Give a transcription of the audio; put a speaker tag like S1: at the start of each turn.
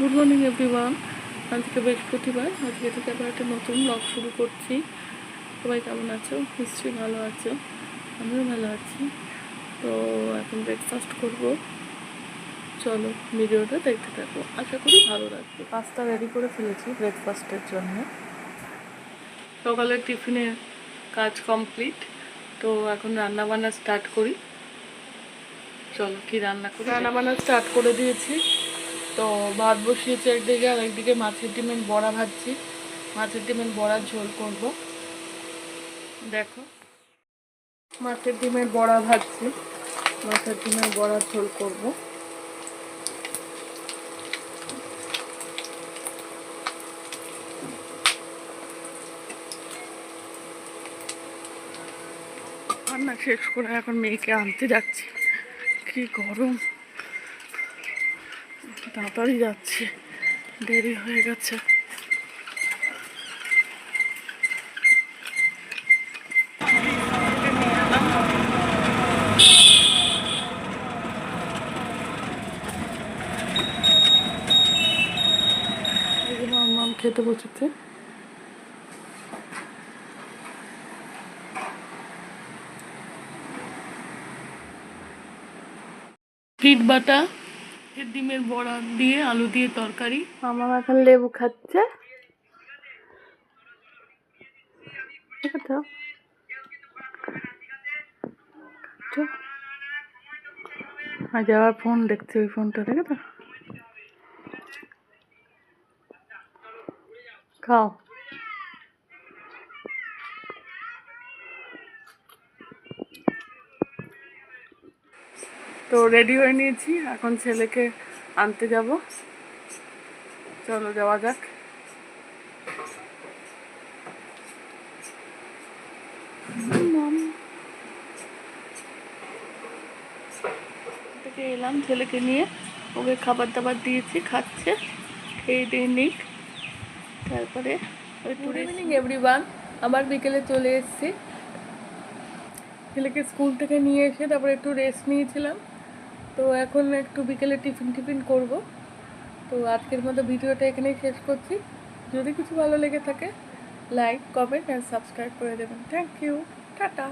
S1: Good morning everyone আজকে বৃহস্পতিবার। আজকে থেকে আবার একটা নতুন ব্লগ শুরু করছি। সবাই কেমন আছো? নিশ্চয়ই ভালো আছো। আমিও ভালো আছি। তো এখন ব্রেকফাস্ট করব। চলো ভিডিওটা দেখতে থাকো। আশা করি ভালো লাগবে। পাস্তা রেডি করে ফেলেছি ব্রেকফাস্টের জন্য। সকালের টিফিনের কাজ কমপ্লিট তো এখন রান্না বান্না স্টার্ট করি। চলো কি রান্না করি? রান্না বান্না স্টার্ট করে দিয়েছি। তো ভাত বসিয়েছি একদিকে আর একদিকে মাছের ডিমের বড়া ভাজছি। মাছের ডিমের বড়ার ঝোল করব। দেখো। মাছের ডিমের বড়া ভাজছি। মাছের ডিমের বড়ার ঝোল করব। শেষ করে এখন মেয়েকে আনতে যাচ্ছি। কি গরম। তাড়াতাড়ি যাচ্ছি। দেরি হয়ে গেছে। খেতে বসেছে। ফিট বাটা ডিমের বড়া দিয়ে, আলু দিয়ে তরকারি। আমার এখন লেবু খাচ্ছে। ঠিক আছে? আজ আবার ফোন দেখছে ওই ফোনটা, দেখে তো। খাও। তো রেডি হয়ে নিয়েছি। এখন ছেলেকে আনতে যাব। চলো যাওয়া যাক। থেকে এলাম ছেলেকে নিয়ে। ওকে খাবার দাবার দিয়েছি খাচ্ছে খেয়ে দিয়ে নিক। তারপরে গুড ইভিনিং এভরিওয়ান আবার বিকেলে চলে এসেছি। ছেলেকে স্কুল থেকে নিয়ে এসে তারপরে একটু রেস্ট নিয়েছিলাম। তো এখন একটু বিকেলে টিফিন টিফিন করব। তো আজকের মতো ভিডিওটা এখানেই শেষ করছি। যদি কিছু ভালো লেগে থাকে লাইক কমেন্ট অ্যান্ড সাবস্ক্রাইব করে দেবেন। Thank you tata.